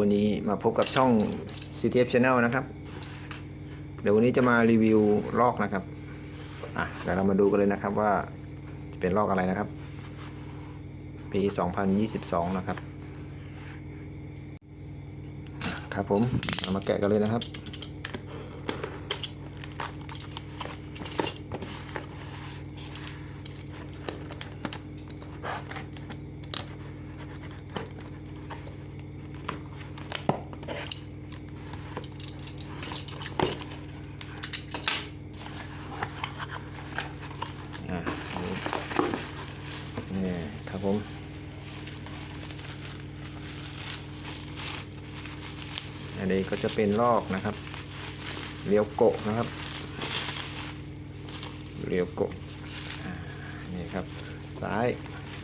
วันนี้มาพบกับช่อง CTF Channel นะครับ เดี๋ยววันนี้จะมารีวิวลอกนะครับอะเดี๋ยวเรามาดูกันเลยนะครับว่าจะเป็นลอกอะไรนะครับ ปี 2022 นะครับ ครับผมเรามาแกะกันเลยนะครับ อ่านี่ครับผม อันนี้ก็จะเป็นลอกนะครับเลียวโกะนะครับเลียวโกะนี่ครับซ้าย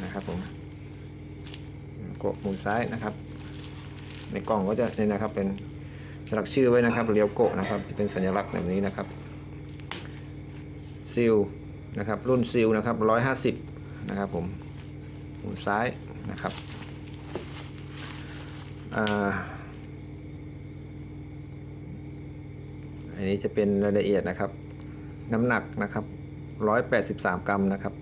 นะครับผมโกะมุมซ้ายนะครับ ในกล่องก็จะนี่นะครับเป็นสลักชื่อไว้นะครับเลียวโกะนะครับจะเป็นสัญลักษณ์แบบนี้นะครับซิลนะครับรุ่นซิลนะครับ 150 นะครับผมมุมซ้ายนะครับอ่า อันนี้จะเป็นรายละเอียดนะครับ น้ำหนักนะครับ 183 กรัมนะครับ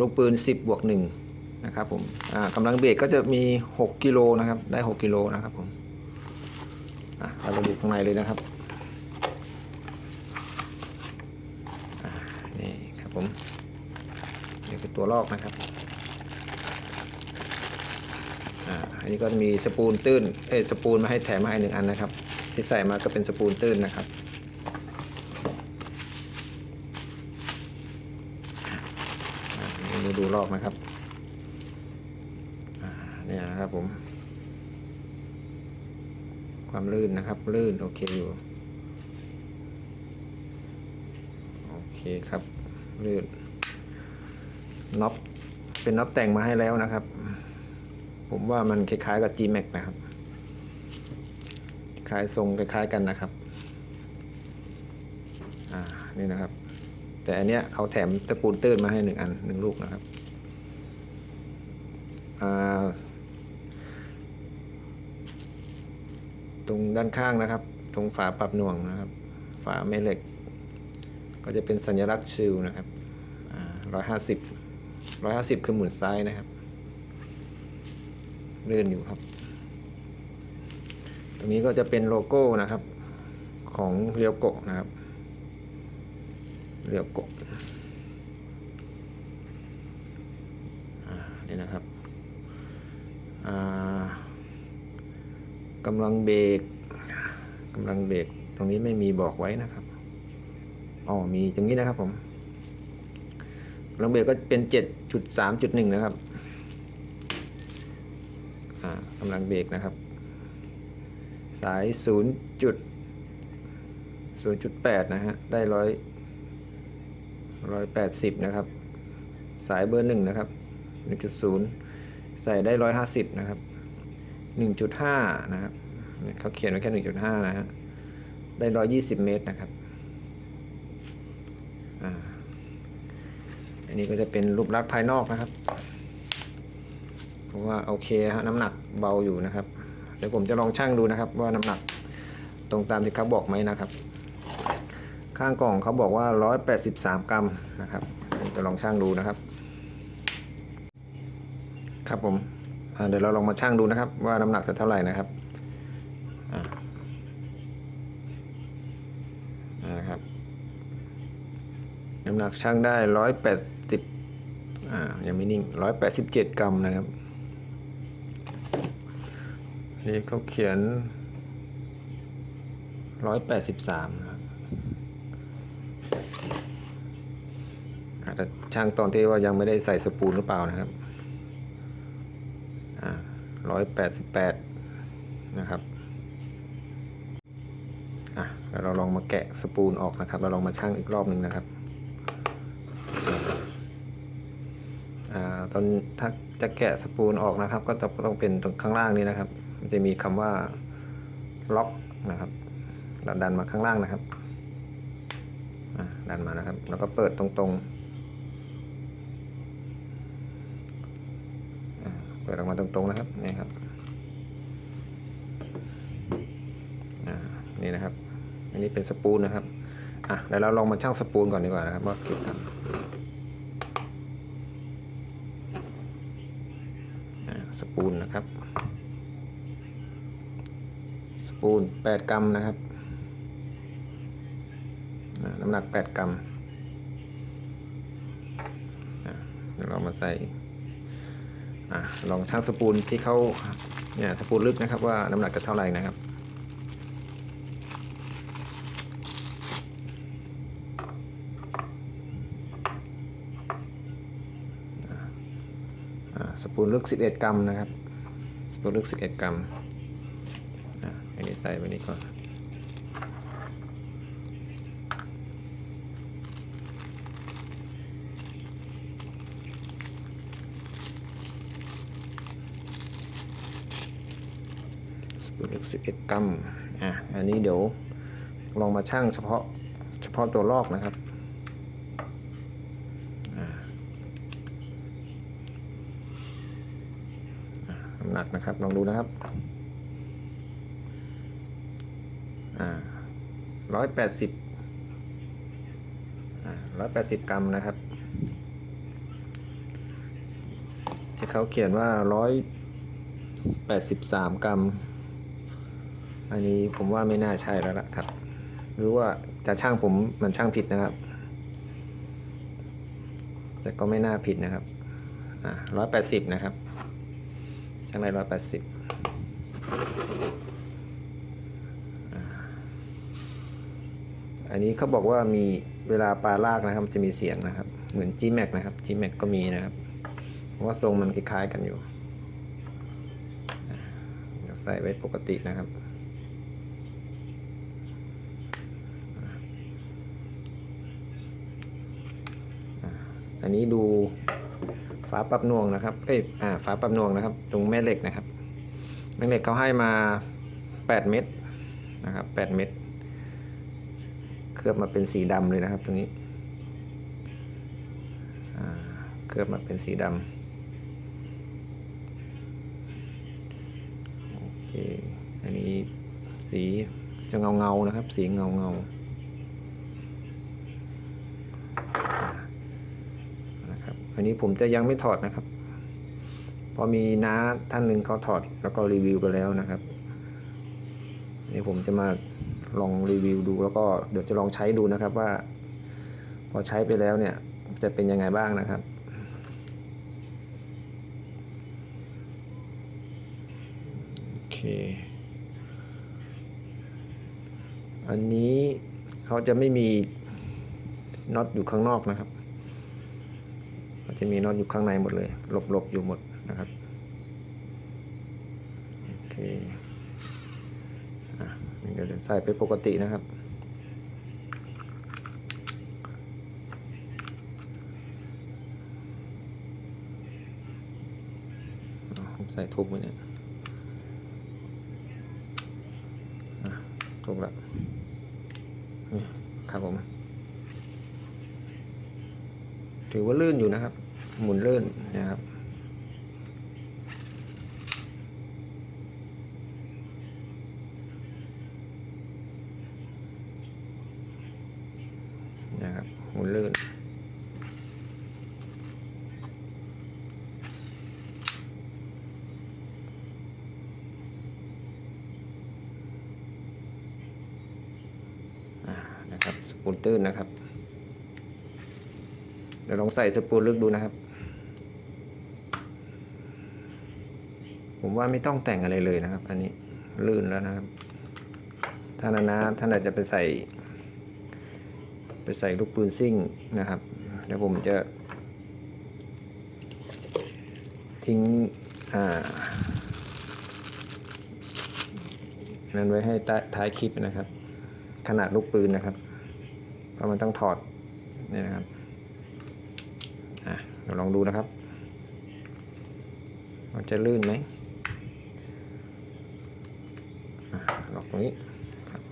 ลูกปืน 10 บวก1นะครับผมกำลังเบรกก็จะมี 6 กิโลนะครับ ได้ 6 กิโลนะครับผมเราไปดูข้างในเลยนะครับนี่ครับผมนี่คือตัวลอกนะครับอ,อันนี้ก็จะมีสปูนตื้นเอ้สปูนมาให้แถมมาให้หนึ่งอันนะครับ ที่ใส่มาก็เป็นสปูนตื้นนะครับอ่านี่มาดูลอกนะครับเนี่ยนะครับผม ความลื่นนะครับ ลื่นโอเคอยู่ โอเคครับ ลื่นน็อปเป็นน็อปแต่งมาให้แล้วนะครับ ผมว่ามันคล้ายๆกับ G-Max นะครับ คล้ายทรงคล้ายๆกันนะครับอ่านี่นะครับ แต่อันเนี้ยเขาแถมตะปูนตื้นมาให้หนึ่งอันหนึ่งลูกนะครับอ่าตรงด้านข้างนะครับ ตรงฝาปรับหน่วงนะครับ ฝาแม่เหล็ก ก็จะเป็นสัญลักษณ์ชิลนะครับร้อยห้าสิบร้อยห้าสิบคือหมุนซ้ายนะครับ เลื่อนอยู่ครับ ตรงนี้ก็จะเป็นโลโก้นะครับของเรียวโกะนะครับเรียวโกะนี่นะครับอ่ากำลังเบรกกำลังเบรกตรงนี้ไม่มีบอกไว้นะครับอ๋อมีตรงนี้นะครับผมกำลังเบรกก็เป็น7.3.1นะครับอ่ากำลังเบรกนะครับ สาย 0 จุด 0.8 นะฮะ ได้ร้อยร้อยแปดสิบนะครับ สายเบอร์หนึ่งนะครับ1.0ใส่ได้ร้อยห้าสิบนะครับ1.5นะครับเขาเขียนไว้แค่1.5นะฮะ ได้ร้อยยี่สิบเมตรนะครับอ่าอันนี้ก็จะเป็นรูปลักษณ์ภายนอกนะครับผมว่าโอเคฮะน้ำหนักเบาอยู่นะครับ เดี๋ยวผมจะลองชั่งดูนะครับว่าน้ำหนักตรงตามที่เขาบอกไหมนะครับ ข้างกล่องเขาบอกว่า 183 กรัมนะครับจะลองชั่งดูนะครับ ครับผมเดี๋ยวเราลองมาชั่งดูนะครับ ว่าน้ำหนักจะเท่าไหร่นะครับนะครับน้ำหนักช่างได้ร้อยแปดสิบอ่ายังไม่นิ่งร้อยแปดสิบเจ็ดกรัมนะครับ นี่เขาเขียนร้อยแปดสิบสามครับอาจจะช่างตอนที่ว่ายังไม่ได้ใส่สปูนหรือเปล่านะครับอ่าร้อยแปดสิบแปดนะครับอะแล้วเราลองมาแกะสปูนออกนะครับ เราลองมาชั่งอีกรอบหนึ่งนะครับอ่าตอนถ้าจะแกะสปูลออกนะครับ ก็จะต้องเป็นตรงข้างล่างนี้นะครับ มันจะมีคำว่าล็อกนะครับเราดันมาข้างล่างนะครับดันมานะครับ แล้วก็เปิดตรงๆเปิดออกมาตรงๆนะครับนี่ครับนี่นะครับ อันนี้เป็นสปูลนะครับอะเดี๋ยวเราลองมาช่างสปูลก่อนดีกว่านะครับว่าคิดทำสปูลนะครับ ปูล8กรัมนะครับน้ำหนัก 8 กรัมเดี๋ยวเรามาใส่อลองชั่งสปูลที่เขาเนี่ยสปูลลึกนะครับว่าน้ำหนักจะเท่าไหร่นะครับสปูนลึก 11 กรัมนะครับสปูนลึก 11 กรัมอะอันนี้ ใส่ไว้นี่ก่อนสปูนลึก11กรัมอะอันนี้เดี๋ยวลองมาชั่งเฉพาะเฉพาะตัวลอกนะครับน้ำหนักนะครับลองดูนะครับ อ่า ร้อยแปดสิบร้อยแปดสิบกรัมนะครับ ที่เขาเขียนว่าร้อยแปดสิบสามกรัม อันนี้ผมว่าไม่น่าใช่แล้วล่ะครับ หรือว่าจะช่างผมมันช่างผิดนะครับ แต่ก็ไม่น่าผิดนะครับอ่าร้อยแปดสิบนะครับ ช่างได้ร้อยแปดสิบอั นนี้เขาบอกว่ามีเวลาปลาลากนะครับจะมีเสียงนะครับ เหมือน G-Max นะครับ G-Max ก็มีนะครับเพราะว่าทรงมันคล้ายๆกันอยู่เดี๋ยวใส่ไว้ปกตินะครับ อันนี้ดูฝาปรับนวงนะครับ เอ้ย อ่า ฝาปรับนวงนะครับ ตรงแม่เหล็กนะครับ แม่เหล็กเขาให้มา 8 เม็ดนะครับ 8 เม็ด เคลือบมาเป็นสีดำเลยนะครับ ตรงนี้เคลือบมาเป็นสีดำโอเค อันนี้สีจะเงาเงาๆนะครับ สีเงาเงาๆนะครับ อันนี้ผมจะยังไม่ถอดนะครับพราะมีน้าท่านหนึ่งเขาถอดแล้วก็รีวิวไปแล้วนะครับ นี่ผมจะมา ลองรีวิวดู แล้วก็เดี๋ยวจะลองใช้ดูนะครับว่า พอใช้ไปแล้วเนี่ยจะเป็นยังไงบ้างนะครับโอเค อันนี้เขาจะไม่มีน็อตอยู่ข้างนอกนะครับจะมีน็อตอยู่ข้างในหมดเลยหลบๆอยู่หมดนะครับ โอเคอะเดี๋ยว ใส่ไปปกตินะครับ ผมใส่ทุกไว้เนี่ยอะถูกล้วนี่ครับผม ถือว่าลื่นอยู่นะครับ หมุนลื่นนะครับ หมุนลื่น อ่านะครับ สปูนตื้นนะครับ เดี๋ยวลองใส่สปูนลึกดูนะครับ ผมว่าไม่ต้องแต่งอะไรเลยนะครับ อันนี้ลื่นแล้วนะครับถ้านนาท่านอาจจะไปใส่ ไปใส่ลูกปืนซิ่งนะครับเดี๋ยวผมจะ ทิ้งอ่านั้นไว้ให้ท้ายคลิปนะครับ ขนาดลูกปืนนะครับ เพราะมันต้องถอดนี่นะครับอะเดี๋ยวลองดูนะครับมันจะลื่นไหมอะล็อกตรงนี้ครับ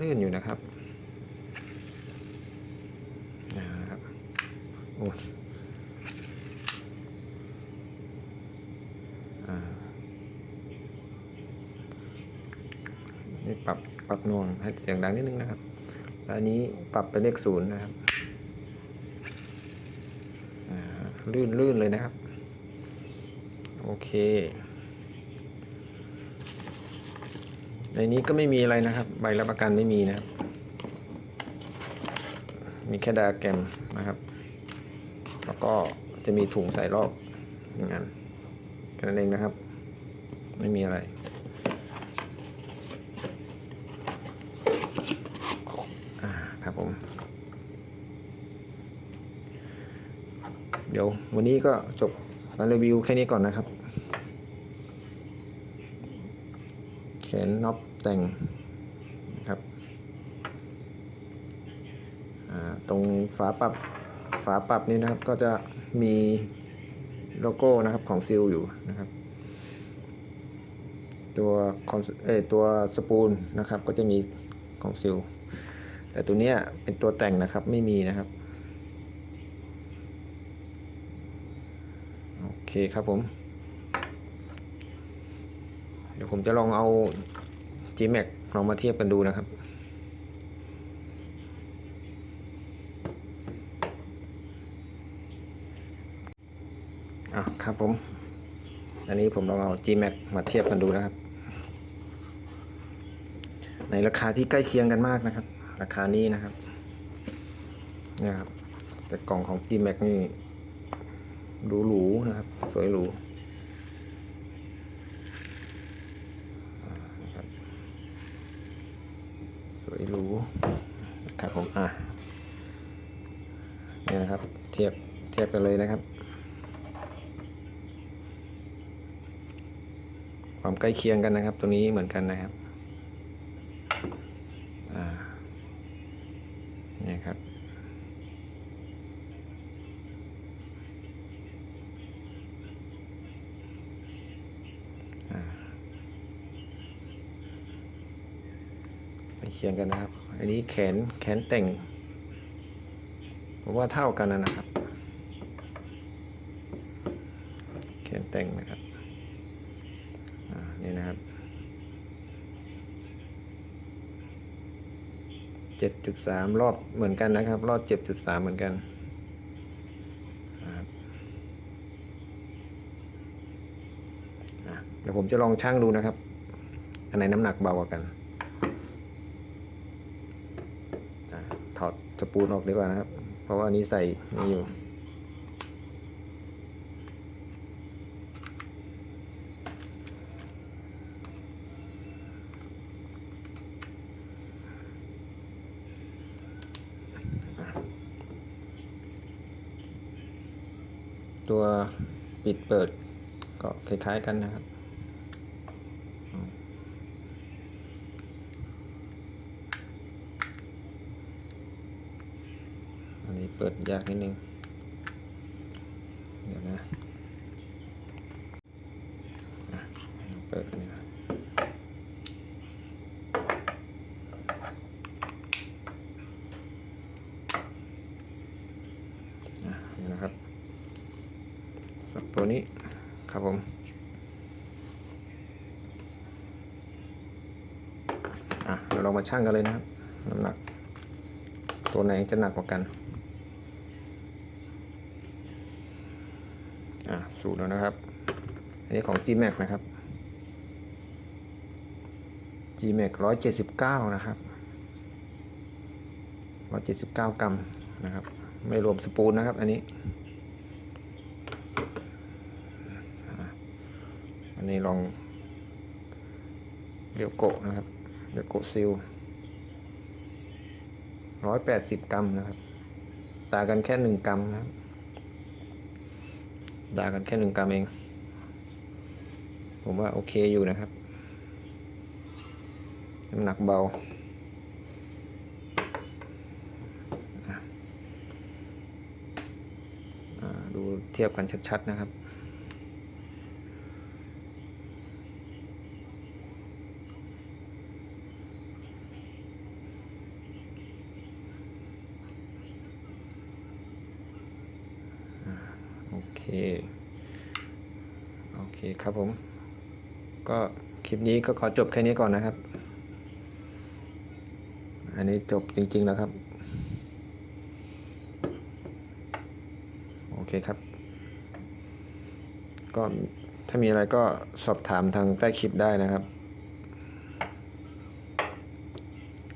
ลื่นอยู่นะครับอ่นะครับโอ้ยอ่านี่ปรับ ปรับหน่วงให้เสียงดังนิดนึงนะครับอันนี้ปรับเป็นเลขศูนย์นะครับลื่นลื่นเลยนะครับ โอเค ในนี้ก็ไม่มีอะไรนะครับ ใบรับประกันไม่มีนะครับ มีแค่ดาแกรมนะครับ แล้วก็จะมีถุงใส่รอบอย่างนั้นแค่นั้นเองนะครับ ไม่มีอะไร อ่าครับ ผม เดี๋ยววันนี้ก็จบการรีวิวแค่นี้ก่อนนะครับแขนน็อปแต่งนะครับตรงฝาปรับฝาปรับนี้นะครับก็จะมีโลโก้นะครับของซิลอยู่นะครับ ตัวคอนเอตัวสปูลนะครับก็จะมีของซิล แต่ตัวเนี้ยเป็นตัวแต่งนะครับไม่มีนะครับโอเคครับผม เดี๋ยวผมจะลองเอา Gmax ลองมาเทียบกันดูนะครับอะครับผม อันนี้ผมลองเอา Gmax มาเทียบกันดูนะครับ ในราคาที่ใกล้เคียงกันมากนะครับ ราคานี้นะครับนี่ยครับแต่กล่องของ Gmax นี่ดูหรูนะครับ สวยหรูสวยหรูครับผมอะเนี่ยนะครับ เทียบเทียบกันเลยนะครับ ความใกล้เคียงกันนะครับ ตัวนี้เหมือนกันนะครับ อ่า เนี่ยครับอ่าไปเคียงกันนะครับ อันนี้แขนแขนแต่งผมว่าเท่ากันนะนะครับ แขนแต่งนะครับอ่านี่นะครับ เจ็ดจุดสามรอบเหมือนกันนะครับ รอบเจ็ดจุดสามเหมือนกันเดี๋ยวผมจะลองชั่งดูนะครับ อันไหนน้ำหนักเบากว่ากันอถอดสปูนออกดีกว่านะครับ เพราะว่าอันนี้ใส่นี่อยู่ ตัวปิดเปิดก็คล้ายๆกันนะครับ อันนี้เปิดยากนิดนึง เดี๋ยวนะอะเปิดอันนี้นะอะนี่นะครับ สับ ตัวนี้ครับผมอะเดี๋ยวเรามาชั่งกันเลยนะครับน้ำหนัก ตัวไหนจะหนักกว่ากันอะสูตรแล้วนะครับ อันนี้ของ Gmax นะครับ Gmax 179 นะครับ 179 กรัมนะครับ ไม่รวมสปูนนะครับอันนี้ นนี้ลองเรียวโกะนะครับเรียวโกะซิลร้อยแปดสิบกรัมนะครับ ต่างกันแค่หนึ่งกรัมนะครับต่างกันแค่หนึ่งกรัมเอง ผมว่าโอเคอยู่นะครับ น้ำหนักเบา ดูเทียบกันชัดๆนะครับ โอเค โอเค ครับผม ก็คลิปนี้ก็ขอจบแค่นี้ก่อนนะครับ อันนี้จบจริง ๆ แล้วครับ โอเคครับ ก็ถ้ามีอะไรก็สอบถามทางใต้คลิปได้นะครับ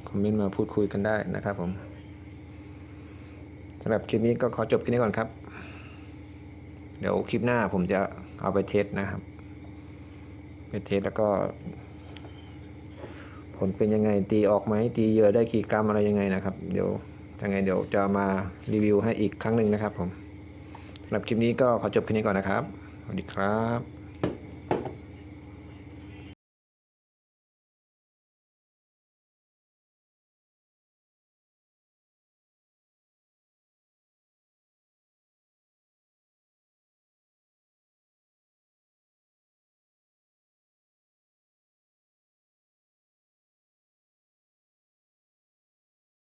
คอมเมนต์มาพูดคุยกันได้นะครับผมสำหรับคลิปนี้ก็ขอจบแค่นี้ก่อนครับ เดี๋ยวคลิปหน้าผมจะเอาไปเทสนะครับ ไปเทสแล้วก็ ผลเป็นยังไงตีออกไหมตีเยอะได้กี่กรัมอะไรยังไงนะครับ เดี๋ยวยังไงเดี๋ยวจะมารีวิวให้อีกครั้งหนึ่งนะครับผมสำหรับคลิปนี้ก็ขอจบแค่นี้ก่อนนะครับ สวัสดีครับ